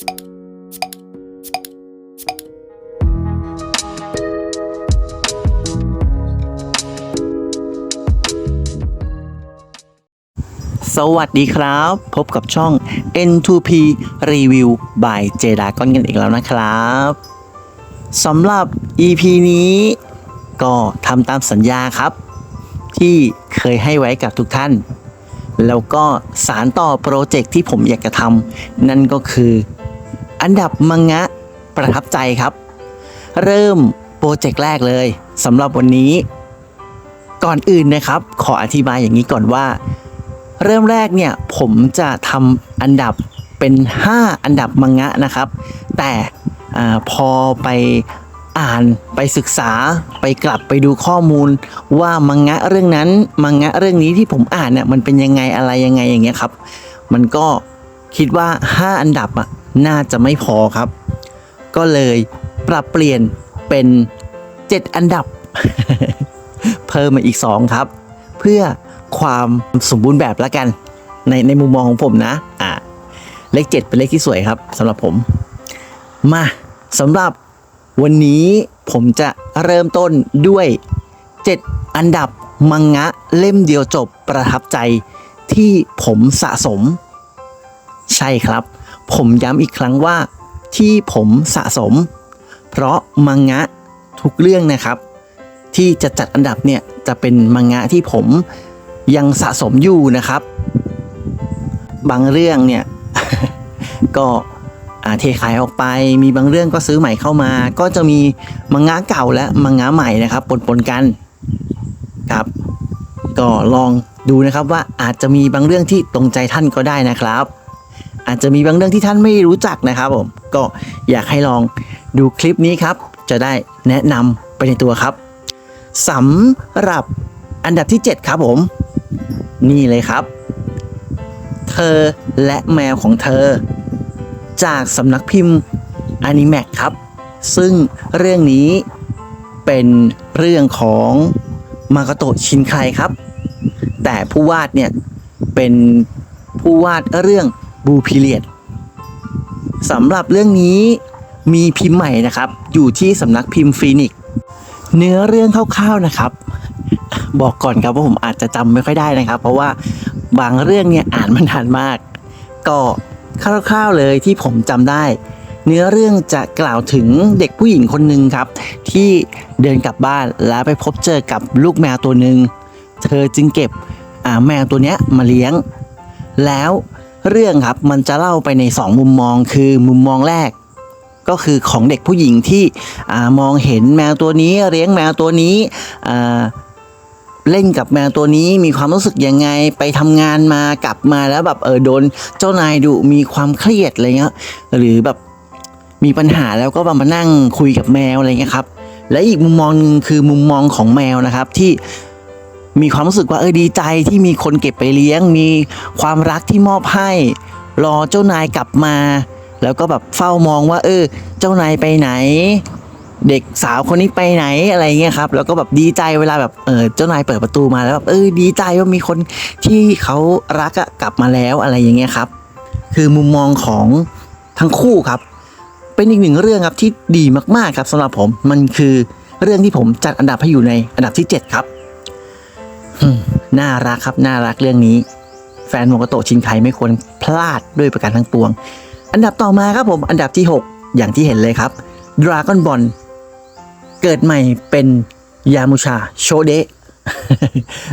สวัสดีครับ พบกับช่อง N2P Review by j d a g o n กันอีกแล้วนะครับสำหรับ EP นี้ก็ทำตามสัญญาครับ ที่เคยให้ไว้กับทุกท่าน แล้วก็สารต่อโปรเจกต์ที่ผมอยากจะทำนั่นก็คือ อันดับมังงะประทับใจครับ เริ่มโปรเจกต์แรกเลยสำหรับวันนี้ก่อนอื่นนะครับ ขออธิบายอย่างนี้ก่อนว่า เริ่มแรกเนี่ยผมจะทำอันดับเป็น 5 อันดับมังงะนะครับ แต่อพอไปอ่านไปศึกษาไปกลับไปดูข้อมูลว่ามังงะเรื่องนั้นมังงะเรื่องนี้ที่ผมอ่านเนี่ยมันเป็นยังไงอะไรยังไงอย่างเงี้ยครับ มันก็คิดว่า 5 อันดับอะ น่าจะไม่พอครับ ก็เลยปรับเปลี่ยนเป็น 7 อันดับ เพิ่มมาอีก 2 ครับ เพื่อความสมบูรณ์แบบแล้วกัน ในในมุมมองของผมนะอ่าเลข 7 เป็นเลขที่สวยครับสำหรับผม มาสำหรับวันนี้ผมจะเริ่มต้นด้วย 7 อันดับมังงะเล่มเดียวจบประทับใจที่ผมสะสม ใช่ครับ ผมย้ำอีกครั้งว่าที่ผมสะสม เพราะมังงะทุกเรื่องนะครับ ที่จะจัดอันดับเนี่ยจะเป็นมังงะที่ผมยังสะสมอยู่นะครับ บางเรื่องเนี่ยก็เทขายออกไป มีบางเรื่องก็ซื้อใหม่เข้ามา ก็จะมีมังงะเก่าและมังงะใหม่นะครับปนๆกันครับ ก็ลองดูนะครับว่าอาจจะมีบางเรื่องที่ตรงใจท่านก็ได้นะครับ อาจจะมีบางเรื่องที่ท่านไม่รู้จักนะครับผมก็อยากให้ลองดูคลิปนี้ครับ จะได้แนะนำไปในตัวครับสำหรับอันดับที่ 7 ครับผม นี่เลยครับ เธอและแมวของเธอ จากสำนักพิมพ์ a n i m a c ครับ ซึ่งเรื่องนี้เป็นเรื่องของมากโตชินไคครับ แต่ผู้วาดเนี่ยเป็นผู้วาดเรื่อง บูพิเลียดสำหรับเรื่องนี้มีพิมพ์ใหม่นะครับ อยู่ที่สำนักพิมพ์ฟีนิกเนื้อเรื่องคร่าวๆนะครับ บอกก่อนครับว่าผมอาจจะจำไม่ค่อยได้นะครับ เพราะว่าบางเรื่องเนี่ยอ่านมานานมาก ก็คร่าวๆเลยที่ผมจำได้ เนื้อเรื่องจะกล่าวถึงเด็กผู้หญิงคนหนึ่งครับ ที่เดินกลับบ้านแล้วไปพบเจอกับลูกแมวตัวหนึ่งเธอจึงเก็บแมวตัวเนี้ยมาเลี้ยง แล้ว เรื่องครับมันจะเล่าไปใน 2 มุมมองคือมุมมองแรก ก็คือของเด็กผู้หญิงที่อมองเห็นแมวตัวนี้เลี้ยงแมวตัวนี้เล่นกับแมวตัวนี้มีความรู้สึกยังไงไปทำงานมากลับมาแล้วแบบเออโดนเจ้านายดุมีความเครียดอะไรเงี้ยหรือแบบมีปัญหาแล้วก็มานั่งคุยกับแมวอะไรเงี้ยครับและอีกมุมมองหนึ่งคือมุมมองของแมวนะครับที่ มีความรู้สึกว่าเออดีใจที่มีคนเก็บไปเลี้ยง มีความรักที่มอบให้ รอเจ้านายกลับมา แล้วก็แบบเฝ้ามองว่า เออ เจ้านายไปไหน เด็กสาวคนนี้ไปไหนอะไรเงี้ยครับ แล้วก็แบบดีใจเวลาแบบเออเจ้านายเปิดประตูมาแล้วแบบเออดีใจว่ามีคนที่เขารักอะกลับมาแล้วอะไรอย่างเงี้ยครับ คือมุมมองของทั้งคู่ครับ เป็นอีกหนึ่งเรื่องครับที่ดีมากๆครับสำหรับผมมันคือเรื่องที่ผมจัดอันดับให้อยู่ในอันดับที่ 7 ครับ น่ารักครับน่ารักเรื่องนี้ แฟนโมกโตชินไคไม่ควรพลาดด้วยประการทั้งปวง อันดับต่อมาครับผมอันดับที่ 6 อย่างที่เห็นเลยครับ Dragon Ball เกิดใหม่เป็นยามุชาโชเดะ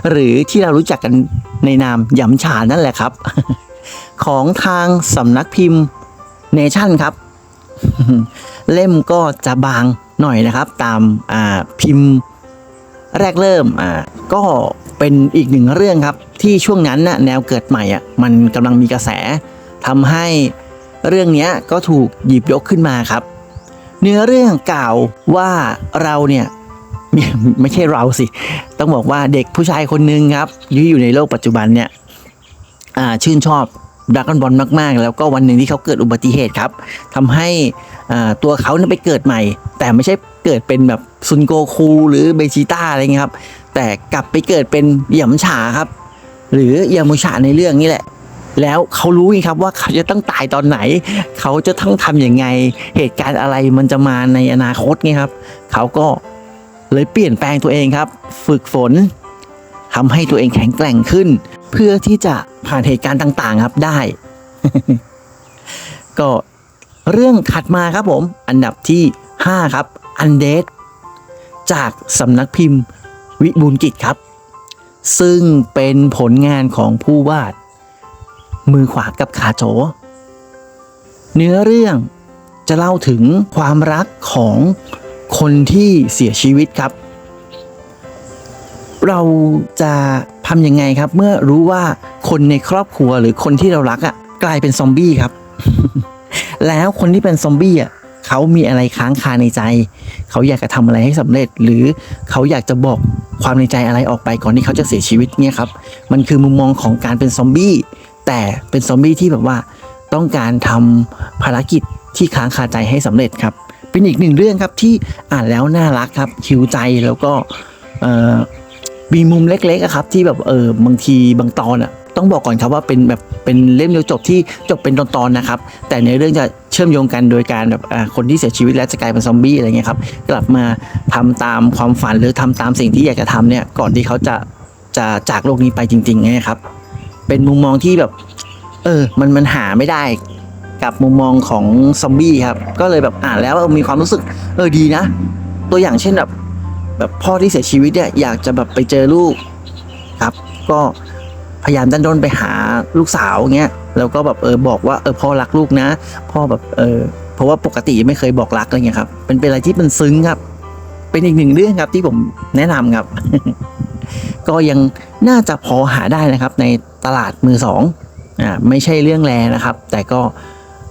หรือที่เรารู้จักกันในนามยำฉานั่นแหละครับ ของทางสำนักพิมพ์เนชั่นครับ เล่มก็จะบางหน่อยนะครับ ตามพิมพ์ แรกเริ่มอ่าก็เป็นอีกหนึ่งเรื่องครับที่ช่วงนั้นน่ะแนวเกิดใหม่อะมันกำลังมีกระแสทำให้เรื่องนี้ก็ถูกหยิบยกขึ้นมาครับ เนื้อเรื่องกล่าวว่าเราเนี่ยไม่ใช่เราสิ ต้องบอกว่าเด็กผู้ชายคนหนึ่งครับที่อยู่ในโลกปัจจุบันเนี่ยชื่นชอบด r a ก o n บอลมาก ๆ แล้วก็วันหนึ่งที่เขาเกิดอุบัติเหตุครับทำให้ตัวเขาไปเกิดใหม่ แต่ไม่ใช่ เกิดเป็นแบบซุนโกคูหรือเบจิต้าอะไรเงี้ยครับ แต่กลับไปเกิดเป็นเหยำฉาครับ หรือเหยามุชาในเรื่องนี้แหละ แล้วเขารู้ไงครับว่าเขาจะต้องตายตอนไหน เขาจะต้องทำยังไง เหตุการณ์อะไรมันจะมาในอนาคตไงครับ เขาก็เลยเปลี่ยนแปลงตัวเองครับ ฝึกฝนทำให้ตัวเองแข็งแกร่งขึ้น เพื่อที่จะผ่านเหตุการณ์ต่าง ๆ ครับได้ ก็เรื่องถัดมาครับผม อันดับที่ 5 ครับ อันเดดจากสำนักพิมพ์วิบูลกิจครับ ซึ่งเป็นผลงานของผู้วาด มือขวากับขาโจ เนื้อเรื่องจะเล่าถึงความรักของคนที่เสียชีวิตครับ เราจะทำยังไงครับ เมื่อรู้ว่าคนในครอบครัวหรือคนที่เรารักอะ่ะกลายเป็นซอมบี้ครับ แล้วคนที่เป็นซอมบี้อะ เขามีอะไรค้างคาในใจ เขาอยากจะทำอะไรให้สำเร็จ หรือเขาอยากจะบอกความในใจอะไรออกไปก่อนที่เขาจะเสียชีวิตเนี่ยครับ มันคือมุมมองของการเป็นซอมบี้แต่เป็นซอมบี้ที่แบบว่าต้องการทำภารกิจที่ค้างคาใจให้สำเร็จครับ เป็นอีกหนึ่งเรื่องครับที่อ่านแล้วน่ารักครับคิวใจแล้วก็มีมุมเล็กๆครับที่แบบเออบางทีบางตอนอะ ต้องบอกก่อนครับว่าเป็นแบบเป็นเล่มเดียวจบที่จบเป็นตอนๆนะครับ แต่ในเรื่องจะเชื่อมโยงกันโดยการแบบคนที่เสียชีวิตแล้วจะกลายเป็นซอมบี้อะไรเงี้ยครับกลับมาทำตามความฝันหรือทำตามสิ่งที่อยากจะทำเนี่ยก่อนที่เขาจะจะจากโลกนี้ไปจริงๆไงครับ เป็นมุมมองที่แบบเออมันมันหาไม่ได้กับมุมมองของซอมบี้ครับก็เลยแบบอ่านแล้วมีความรู้สึกเออดีนะ ตัวอย่างเช่นแบบแบบพ่อที่เสียชีวิตเนี่ยอยากจะแบบไปเจอลูกครับ ก็ พยายามดันด้นไปหาลูกสาวเงี้ยแล้วก็แบบเออบอกว่าเออพ่อรักลูกนะ พ่อแบบเออเพราะว่าปกติไม่เคยบอกรักอะไรเงี้ยครับเป็นเป็นอะไรที่มันซึ้งครับ เป็นอีกหนึ่งเรื่องครับที่ผมแนะนำครับ ก็ยังน่าจะพอหาได้นะครับ ในตลาดมือสองอ่าไม่ใช่เรื่องแรนะครับ แต่ก็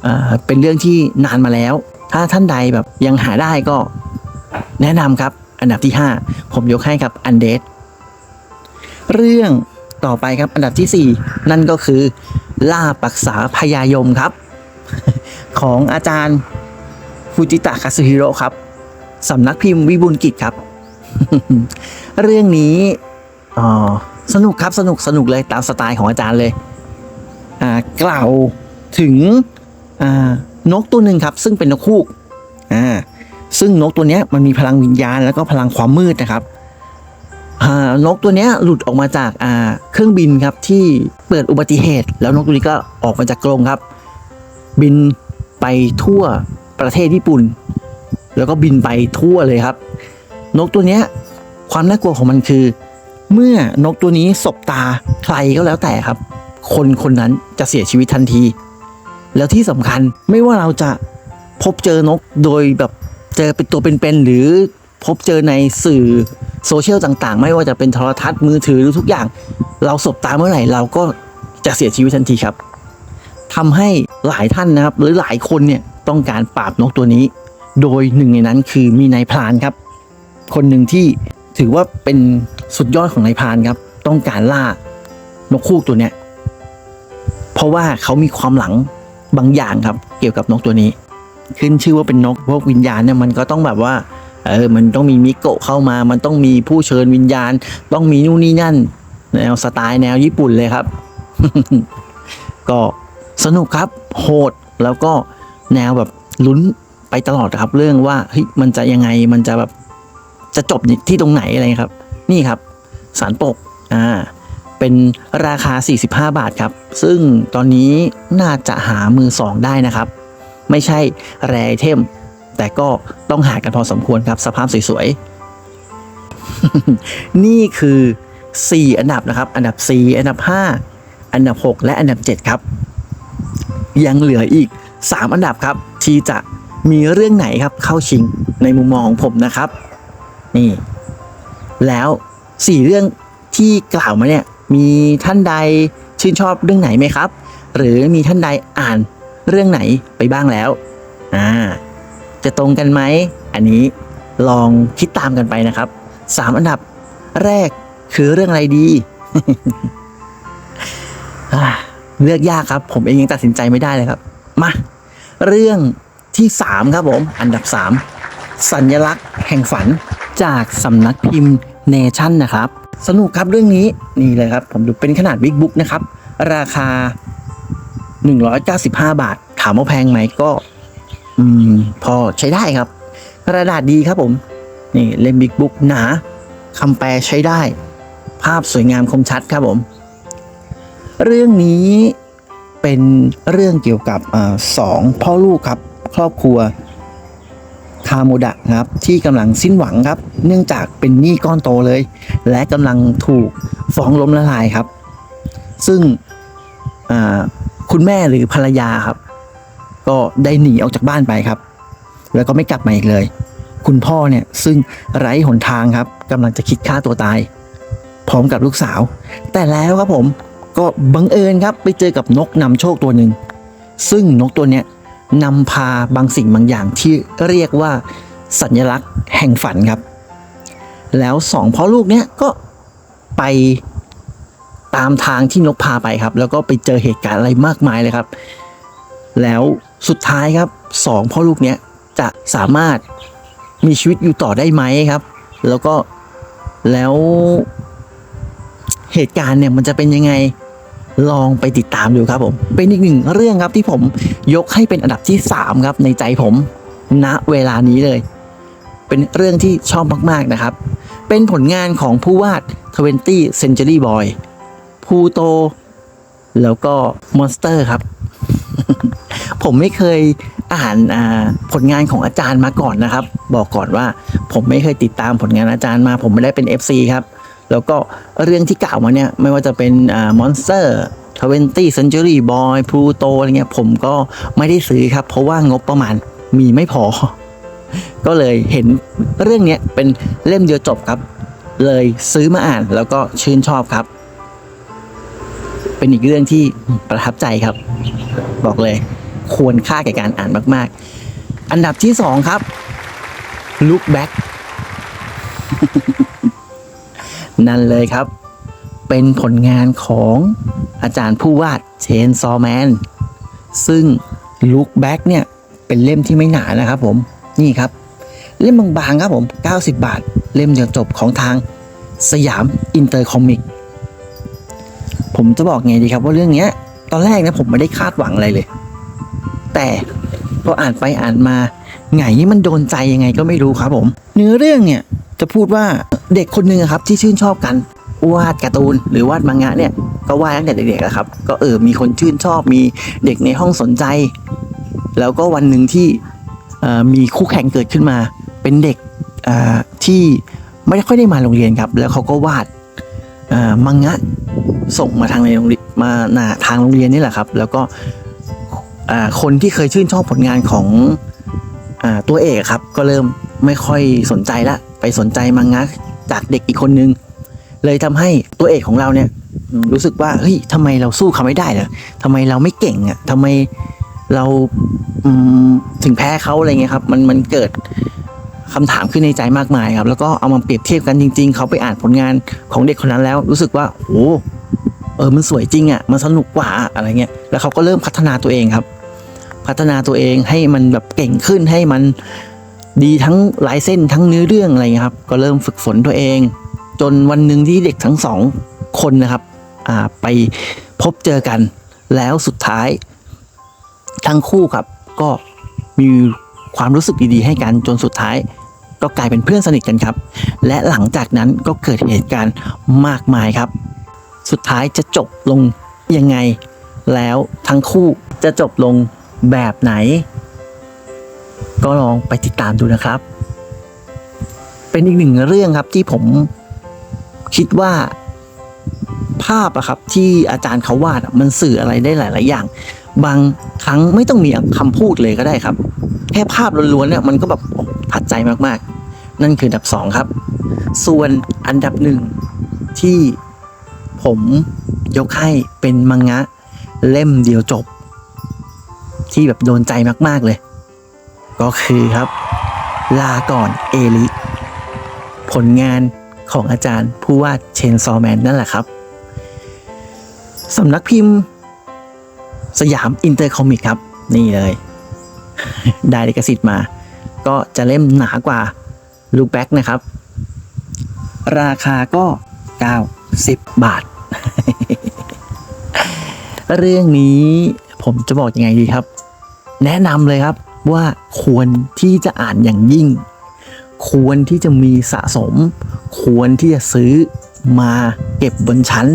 เอ่อเป็นเรื่องที่นานมาแล้ว ถ้าท่านใดแบบยังหาได้ก็แนะนำครับ อันดับที่ 5 ผมยกให้ครับอันเด d เรื่อง ต่อไปครับ อันดับทีสี่ 4 นั่นก็คือ ล่าปักษาพยายมครับ ของอาจารย์ฟูจิตะคาสึฮิโร่ครับสำนักพิมพ์วิบูลกิจครับ เรื่องนี้อ๋อสนุกครับสนุกสนุกเลยตามสไตล์ของอาจารย์เลยอ่ากล่าวถึงอ่านกตัวหนึ่งครับ ซึ่งเป็นนกคูกอ่าซึ่งนกตัวนี้มันมีพลังวิญญาณแล้วก็พลังความมืดนะครับ นกตัวนี้หลุดออกมาจากเครื่องบินครับที่เกิดอุบัติเหตุ แล้วนกตัวนี้ก็ออกมาจากกรงครับ บินไปทั่วประเทศญี่ปุ่น แล้วก็บินไปทั่วเลยครับ นกตัวนี้ความน่ากลัวของมันคือ เมื่อนกตัวนี้สบตาใครก็แล้วแต่ครับ คนคนนั้นจะเสียชีวิตทันที แล้วที่สำคัญไม่ว่าเราจะพบเจอนกโดยแบบเจอเป็นตัวเป็นๆหรือ พบเจอในสื่อโซเชียลต่างๆ ไม่ว่าจะเป็นโทรทัศน์มือถือหรือทุกอย่าง เราสบตาเมื่อไหร่เราก็จะเสียชีวิตทันทีครับทำให้หลายท่านนะครับ หรือหลายคนเนี่ยต้องการปราบนกตัวนี้ โดยหนึ่งในนั้นคือมีนายพรานครับ คนหนึ่งที่ถือว่าเป็นสุดยอดของนายพรานครับ ต้องการล่านกคูกตัวเนี้ยเพราะว่าเขามีความหลังบางอย่างครับ เกี่ยวกับนกตัวนี้ ขึ้นชื่อว่าเป็นนกพวกวิญญาณเนี่ยมันก็ต้องแบบว่า เออมันต้องมีมิโกะเข้ามา มันต้องมีผู้เชิญวิญญาณ ต้องมีนู่นนี่นั่นแนวสไตล์แนวญี่ปุ่นเลยครับ ก็สนุกครับโหดแล้วก็แนวแบบลุ้นไปตลอดครับ เรื่องว่าเฮ้ยมันจะยังไงมันจะแบบจะจบที่ตรงไหนอะไรครับ นี่ครับ สารปกอ่าเป็นราคา 45 บาทครับ ซึ่งตอนนี้น่าจะหามือสองได้นะครับ ไม่ใช่แรไอเทม แต่ก็ต้องหากันพอสมควรครับสภาพสวยๆ นี่คือ 4 อันดับนะครับ อันดับ 4 อันดับ 5 อันดับ 6 และอันดับ 7 ครับ ยังเหลืออีก 3 อันดับครับ ที่จะมีเรื่องไหนครับเข้าชิงในมุมมองของผมนะครับ นี่ แล้ว 4 เรื่องที่กล่าวมาเนี่ยมีท่านใดชื่นชอบเรื่องไหนไหมครับ หรือมีท่านใดอ่านเรื่องไหนไปบ้างแล้ว อ่า จะตรงกันไหม อันนี้ลองคิดตามกันไปนะครับสามอันดับแรกคือเรื่องอะไรดี เลือกยากครับ ผมเองยังตัดสินใจไม่ได้เลยครับ มา เรื่องที่สามครับผม อันดับสามสัญลักษณ์แห่งฝันจากสำนักพิมพ์เนชั่นนะครับ สนุกครับเรื่องนี้นี่เลยครับ ผมดูเป็นขนาดบิ๊กบุ๊กนะครับ ราคา 195 บาท ถามว่าแพงไหมก็ อืมพอใช้ได้ครับ กระดาษดีครับผม นี่เล่มบิ๊กบุ๊กหนาคำแปลใช้ได้ ภาพสวยงามคมชัดครับผม เรื่องนี้เป็นเรื่องเกี่ยวกับอสองพ่อลูกครับ ครอบครัวคาโมดะครับที่กำลังสิ้นหวังครับ เนื่องจากเป็นหนี้ก้อนโตเลย และกำลังถูกฟ้องล้มละลายครับ ซึ่งคุณแม่หรือภรรยาครับ ก็ได้หนีออกจากบ้านไปครับ แล้วก็ไม่กลับมาอีกเลย คุณพ่อเนี่ยซึ่งไร้หนทางครับกำลังจะคิดฆ่าตัวตาย พร้อมกับลูกสาว แต่แล้วครับผมก็บังเอิญครับไปเจอกับนกนำโชคตัวหนึ่งซึ่งนกตัวเนี้ยนำพาบางสิ่งบางอย่างที่เรียกว่าสัญลักษณ์แห่งฝันครับ แล้วสองพ่อลูกเนี้ยก็ไปตามทางที่นกพาไปครับ แล้วก็ไปเจอเหตุการณ์อะไรมากมายเลยครับ แล้ว สุดท้ายครับสองพ่อลูกเนี้ยจะสามารถมีชีวิตอยู่ต่อได้ไหมครับ แล้วก็แล้วเหตุการณ์เนี่ยมันจะเป็นยังไงลองไปติดตามดูครับผม เป็นอีกหนึ่งเรื่องครับที่ผมยกให้เป็นอันดับที่ 3 ครับในใจผมณเวลานี้เลย เป็นเรื่องที่ชอบมาก ๆ นะครับ เป็นผลงานของผู้วาด 20 Century Boy พูโต แล้วก็ Monster ครับ ผมไม่เคยอ่านผลงานของอาจารย์มาก่อนนะครับ บอกก่อนว่าผมไม่เคยติดตามผลงานอาจารย์มา ผมไม่ได้เป็น FC ครับ แล้วก็เรื่องที่กล่าวมาเนี่ยไม่ว่าจะเป็นมอนสเตอร์ทเวนตี้เซนจูรี่บอยพลูโตอะไรเงี้ยผมก็ไม่ได้ซื้อครับ เพราะว่างบประมาณมีไม่พอ ก็เลยเห็นเรื่องนี้เป็นเล่มเดียวจบครับ เลยซื้อมาอ่านแล้วก็ชื่นชอบครับ เป็นอีกเรื่องที่ประทับใจครับ บอกเลย ควรค่าแก่การอ่านมาก ๆ อันดับที่สองครับ Look Back นั่นเลยครับ เป็นผลงานของอาจารย์ผู้วาดเชนซอแมนซึ่ง Look Back เนี่ย เป็นเล่มที่ไม่หนานะครับผม นี่ครับ เล่มบางๆครับผม 90 บาท เล่มเดียวจบของทางสยามอินเตอร์คอมิกผมจะบอกไงดีครับว่าเรื่องนี้ตอนแรกนะผมไม่ได้คาดหวังอะไรเลย แต่พออ่านไปอ่านมาไงมันโดนใจยังไงก็ไม่รู้ครับผม เนื้อเรื่องเนี่ยจะพูดว่าเด็กคนหนึ่งครับที่ชื่นชอบกันวาดการ์ตูนหรือวาดมังงะเนี่ยก็วาดตั้งแต่เด็กๆอะครับ ก็เออมีคนชื่นชอบมีเด็กในห้องสนใจ แล้วก็วันหนึ่งที่มีคู่แข่งเกิดขึ้นมา เป็นเด็กที่ไม่ค่อยได้มาโรงเรียนครับ แล้วเขาก็วาดมังงะส่งมาทางในโรงเรียนมาหน้าทางโรงเรียนนี่แหละครับ แล้วก็ คนที่เคยชื่นชอบผลงานของอตัวเอกครับ ก็เริ่มไม่ค่อยสนใจละไปสนใจมังงะจากเด็กอีกคนนึง เลยทำให้ตัวเอกของเราเนี่ยรู้สึกว่าเฮ้ยทำไมเราสู้เขาไม่ได้เหรอทำไมเราไม่เก่งอะทำไมเราถึงแพ้เขาอะไรเงี้ยครับ มันมันเกิดคำถามขึ้นในใจมากมายครับ แล้วก็เอามาเปรียบเทียบกันจริง ๆ เขาไปอ่านผลงานของเด็กคนนั้นแล้ว รู้สึกว่าโอ้เออมันสวยจริงอะมันสนุกกว่าอะไรเงี้ยแล้วเขาก็เริ่มพัฒนาตัวเองครับ พัฒนาตัวเองให้มันแบบเก่งขึ้นให้มันดีทั้งลายเส้นทั้งเนื้อเรื่องอะไรเงี้ยครับก็เริ่มฝึกฝนตัวเอง จนวันหนึ่งที่เด็กทั้งสองคนนะครับไปพบเจอกัน แล้วสุดท้าย ทั้งคู่ครับก็มีความรู้สึกดีๆ ให้กันจนสุดท้าย ก็กลายเป็นเพื่อนสนิทกันครับ และหลังจากนั้นก็เกิดเหตุการณ์มากมายครับ สุดท้ายจะจบลงยังไง แล้วทั้งคู่จะจบลง แบบไหน ก็ลองไปติดตามดูนะครับ เป็นอีกหนึ่งเรื่องครับที่ผมคิดว่าภาพอะครับที่อาจารย์เขาวาดมันสื่ออะไรได้หลาย ๆ อย่าง บางครั้งไม่ต้องมีคำพูดเลยก็ได้ครับ แค่ภาพล้วนๆเนี่ยมันก็แบบถัดใจมากๆ นั่นคืออันดับสองครับ ส่วนอันดับหนึ่งที่ผมยกให้เป็นมังงะเล่มเดียวจบ ที่แบบโดนใจมากๆเลย ก็คือครับ ลาก่อนเอลิ ผลงานของอาจารย์ผู้วาดเชนซอแมนนั่นแหละครับสำนักพิมพ์ สยามอินเตอร์คอมิกครับ นี่เลย ได้ลิขสิทธิ์มา ก็จะเล่มหนากว่าลูกแบ็กนะครับ ราคาก็ 90 บาท เรื่องนี้ผมจะบอกยังไงดีครับ แนะนำเลยครับว่าควรที่จะอ่านอย่างยิ่ง ควรที่จะมีสะสม ควรที่จะซื้อมาเก็บบนชั้น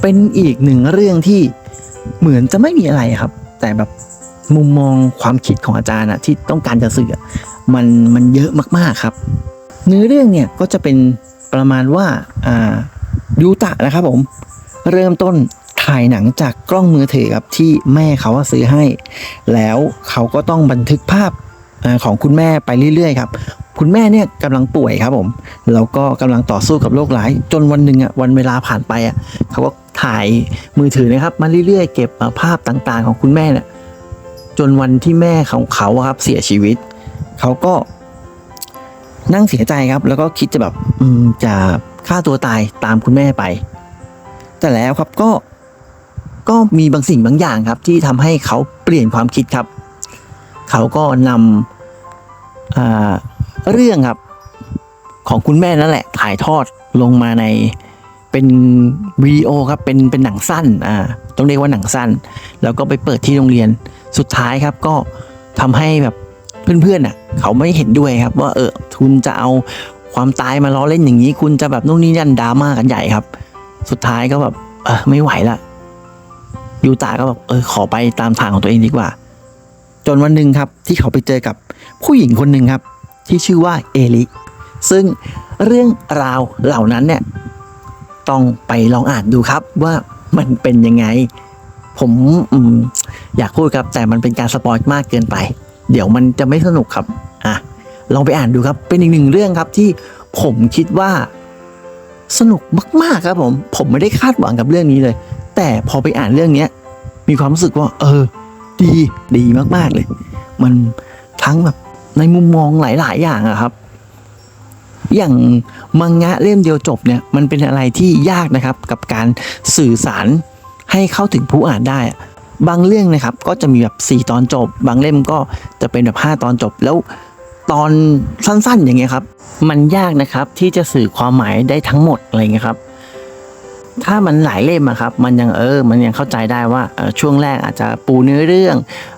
เป็นอีกหนึ่งเรื่องที่เหมือนจะไม่มีอะไรครับ แต่แบบมุมมองความคิดของอาจารย์อะที่ต้องการจะสื่อมันมันเยอะมากๆครับ เนื้อเรื่องเนี่ยก็จะเป็นประมาณว่าอ่ายูตะนะครับผม เริ่มต้น ถ่ายหนังจากกล้องมือถือครับที่แม่เขาซื้อให้ แล้วเขาก็ต้องบันทึกภาพของคุณแม่ไปเรื่อยๆครับคุณแม่เนี่ยกำลังป่วยครับผม แล้วก็กำลังต่อสู้กับโรคร้าย จนวันหนึ่งอะวันเวลาผ่านไปอะเขาก็ถ่ายมือถือนะครับมาเรื่อยๆ เก็บภาพต่างๆ ของคุณแม่เนี่ยจนวันที่แม่ของเขาครับเสียชีวิต เขาก็นั่งเสียใจครับ แล้วก็คิดจะแบบจะฆ่าตัวตายตามคุณแม่ไป แต่แล้วครับก็ ก็มีบางสิ่งบางอย่างครับ ที่ทำให้เขาเปลี่ยนความคิดครับ เขาก็นำเรื่องครับ ของคุณแม่นั่นแหละ ถ่ายทอดลงมาในเป็นวิดีโอครับเป็นเป็นหนังสั้นอ่าต้องเรียกว่าหนังสั้น แล้วก็ไปเปิดที่โรงเรียนสุดท้ายครับก็ทำให้แบบเพื่อนๆน่ะเขาไม่เห็นด้วยครับ ว่าเออคุณจะเอาความตายมาล้อเล่นอย่างนี้ คุณจะแบบนู่นนี่นั่นดราม่ากันใหญ่ครับ สุดท้ายก็แบบเออไม่ไหวละ ยูตาก็แบบเออขอไปตามทางของตัวเองดีกว่า จนวันหนึ่งครับที่เขาไปเจอกับผู้หญิงคนหนึ่งครับ ที่ชื่อว่าเอลิซึ่งเรื่องราวเหล่านั้นเนี่ยต้องไปลองอ่านดูครับว่ามันเป็นยังไง ผมอมอยากพูดครับแต่มันเป็นการสปอยมากเกินไป เดี๋ยวมันจะไม่สนุกครับอะลองไปอ่านดูครับ เป็นอีกหนึ่งเรื่องครับที่ผมคิดว่าสนุกมากๆครับผม ผมไม่ได้คาดหวังกับเรื่องนี้เลย แต่พอไปอ่านเรื่องเนี้ยมีความรู้สึกว่า เออ ดีดีมากๆเลย มันทั้งแบบในมุมมองหลาย ๆ อย่างอะครับ อย่างมังงะเล่มเดียวจบเนี่ย มันเป็นอะไรที่ยากนะครับกับการสื่อสารให้เข้าถึงผู้อ่านได้ บางเรื่องนะครับก็จะมีแบบ 4 ตอนจบ บางเล่มก็จะเป็นแบบ 5 ตอนจบแล้วตอนสั้นๆ อย่างเงี้ยครับ มันยากนะครับที่จะสื่อความหมายได้ทั้งหมดอะไรเงี้ยครับ ถ้ามันหลายเล่มอะครับ มันยังเออ มันยังเข้าใจได้ว่าช่วงแรกอาจจะปูเนื้อเรื่อง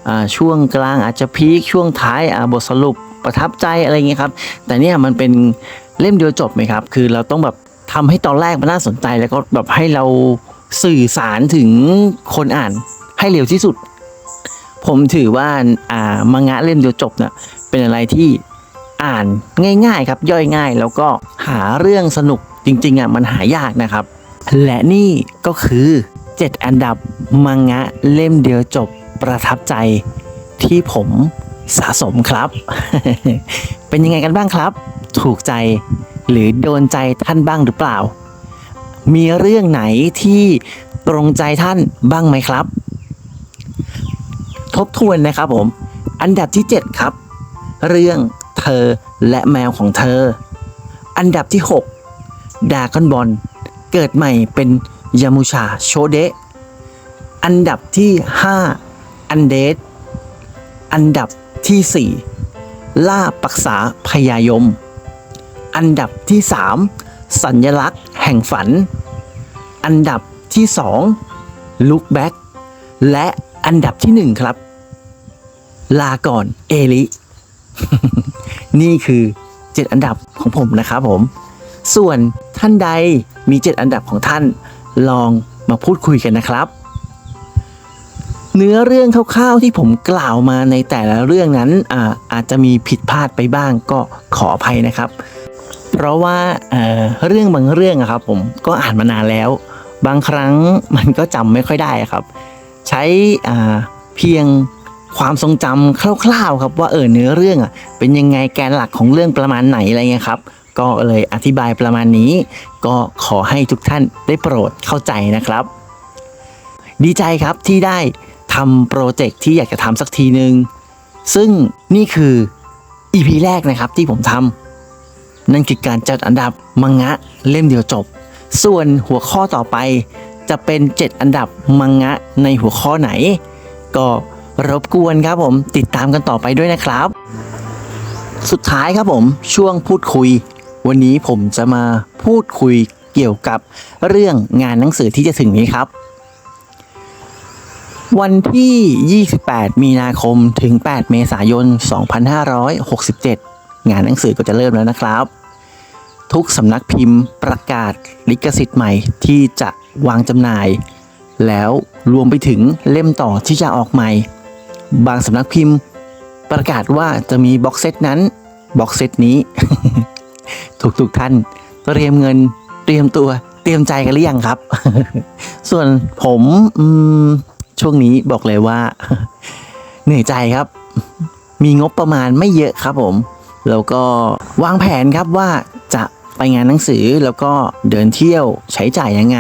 อช่วงกลางอาจจะพีคช่วงท้ายบทสรุปประทับใจอะไรเงี้ยครับ แต่เนี่ยมันเป็นเล่มเดียวจบไหมครับ คือเราต้องแบบทำให้ตอนแรกมันน่าสนใจแล้วก็แบบให้เราสื่อสารถึงคนอ่านให้เร็วที่สุด ผมถือว่าอ่ามังงะเล่มเดียวจบเนี่ยเป็นอะไรที่อ่านง่าย ๆ ครับย่อยง่าย แล้วก็หาเรื่องสนุกจริง ๆอะมันหายากนะครับ และนี่ก็คือ 7 อันดับมังงะเล่มเดียวจบประทับใจที่ผมสะสมครับ เป็นยังไงกันบ้างครับ ถูกใจหรือโดนใจท่านบ้างหรือเปล่า มีเรื่องไหนที่ตรงใจท่านบ้างไหมครับ ทบทวนนะครับผม อันดับที่ 7 ครับ เรื่องเธอและแมวของเธอ อันดับที่ 6ดากอนบอล เกิดใหม่เป็นยามูชาโชเดะอันดับที่ 5 อันเดสอันดับที่ 4 ล่าปักษาพยายม อันดับที่ 3 สัญลักษณ์แห่งฝัน อันดับที่2ลุกแบ็กและอันดับที่ 1 ครับ ลาก่อนเอลิ นี่คือ 7 อันดับของผมนะครับผม ส่วนท่านใด มี 7 อันดับของท่าน ลองมาพูดคุยกันนะครับ เนื้อเรื่องคร่าวๆที่ผมกล่าวมาในแต่ละเรื่องนั้นอาอาจจะมีผิดพลาดไปบ้างก็ขออภัยนะครับ เพราะว่าเเรื่องบางเรื่องครับผมก็อ่านมานานแล้ว บางครั้งมันก็จำไม่ค่อยได้ครับ ใช้เพียงความทรงจำคร่าวๆครับว่าเออเนื้อเรื่องอะเป็นยังไงแกนหลักของเรื่องประมาณไหนอะไรเงี้ยครับ ก็เลยอธิบายประมาณนี้ ก็ขอให้ทุกท่านได้โปรดเข้าใจนะครับ ดีใจครับที่ได้ทำโปรเจกต์ที่อยากจะทำสักทีหนึ่งซึ่งนี่คือ EP แรกนะครับที่ผมทำนั่นคือการจัดอันดับมังงะเล่มเดียวจบ ส่วนหัวข้อต่อไปจะเป็น 7 อันดับมังงะในหัวข้อไหน ก็รบกวนครับผมติดตามกันต่อไปด้วยนะครับ สุดท้ายครับผมช่วงพูดคุย วันนี้ผมจะมาพูดคุยเกี่ยวกับเรื่องงานหนังสือที่จะถึงนี้ครับ วันที่ 28 มีนาคมถึง 8 เมษายน 2567 งานหนังสือก็จะเริ่มแล้วนะครับ ทุกสำนักพิมพ์ประกาศลิขสิทธิ์ใหม่ที่จะวางจำหน่าย แล้วรวมไปถึงเล่มต่อที่จะออกใหม่ บางสำนักพิมพ์ประกาศว่าจะมีบ็อกเซตนั้นบ็อกเซตนี้ ทุกๆท่านเตรียมเงินเตรียมตัวเตรียมใจกันหรือยังครับ ส่วนผมอืมช่วงนี้บอกเลยว่า เหนื่อยใจครับ มีงบประมาณไม่เยอะครับผม แล้วก็วางแผนครับว่าจะไปงานหนังสือแล้วก็เดินเที่ยวใช้จ่ายยังไง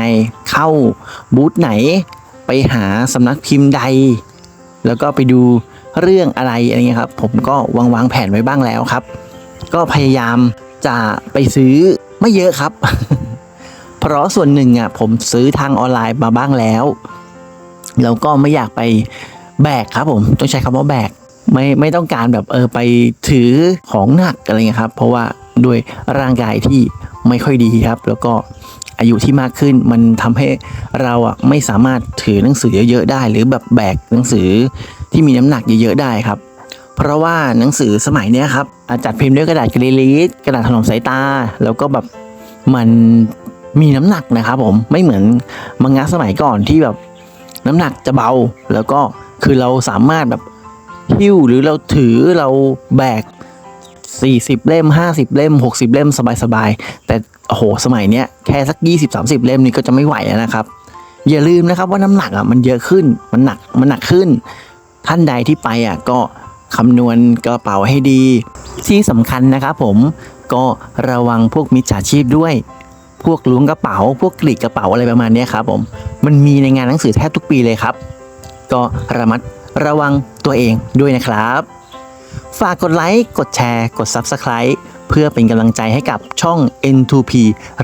เข้าบูธไหน ไปหาสำนักพิมพ์ใด แล้วก็ไปดูเรื่องอะไรอะไรเงี้ยครับ ผมก็วางวางแผนไว้บ้างแล้วครับ ก็พยายาม จะไปซื้อไม่เยอะครับ เพราะส่วนหนึ่งอะผมซื้อทางออนไลน์มาบ้างแล้ว แล้วก็ไม่อยากไปแบกครับ ผมต้องใช้คำว่าแบกไม่ไม่ต้องการแบบเออไปถือของหนักอะไรเงี้ยครับ เพราะว่าด้วยร่างกายที่ไม่ค่อยดีครับ แล้วก็อายุที่มากขึ้นมันทำให้เราอะไม่สามารถถือหนังสือเยอะๆได้ หรือแบบแบกหนังสือที่มีน้ำหนักเยอะๆได้ครับ เพราะว่าหนังสือสมัยนี้ครับจัดพิมพ์ด้วยกระดาษกรีลิสกระดาษถนอมสายตา แล้วก็แบบมันมีน้ำหนักนะครับผมไม่เหมือนมังงะสมัยก่อนที่แบบน้ำหนักจะเบา แล้วก็คือเราสามารถแบบหิ้วหรือเราถือเราแบก 40 เล่ม 50 เล่ม 60 เล่มสบายๆ แต่โอ้โหสมัยเนี้ยแค่สัก 20-30 เล่มนี่ก็จะไม่ไหวแล้วนะครับ อย่าลืมนะครับว่าน้ำหนักอะมันเยอะขึ้นมันหนักมันหนักขึ้น ท่านใดที่ไปอะก็ คำนวณกระเป๋าให้ดี ที่สำคัญนะครับผมก็ระวังพวกมิจฉาชีพด้วย พวกล้วงกระเป๋า พวกกรีดกระเป๋าอะไรประมาณนี้ครับผมมันมีในงานหนังสือแทบทุกปีเลยครับ ก็ระมัดระวังตัวเองด้วยนะครับ ฝากกดไลค์ กดแชร์ กด Subscribe เพื่อเป็นกำลังใจให้กับช่อง N2P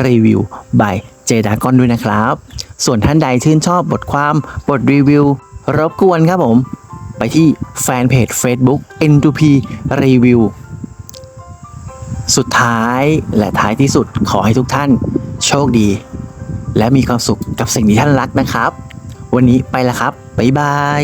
Review by j d a g o n ด้วยนะครับ ส่วนท่านใดชื่นชอบบทความ บทรีวิว รบกวนครับผม ไปที่แฟนเพจ Facebook N2P Review สุดท้ายและท้ายที่สุดขอให้ทุกท่านโชคดี และมีความสุขกับสิ่งที่ท่านรักนะครับ วันนี้ไปแล้วครับ บ๊ายบาย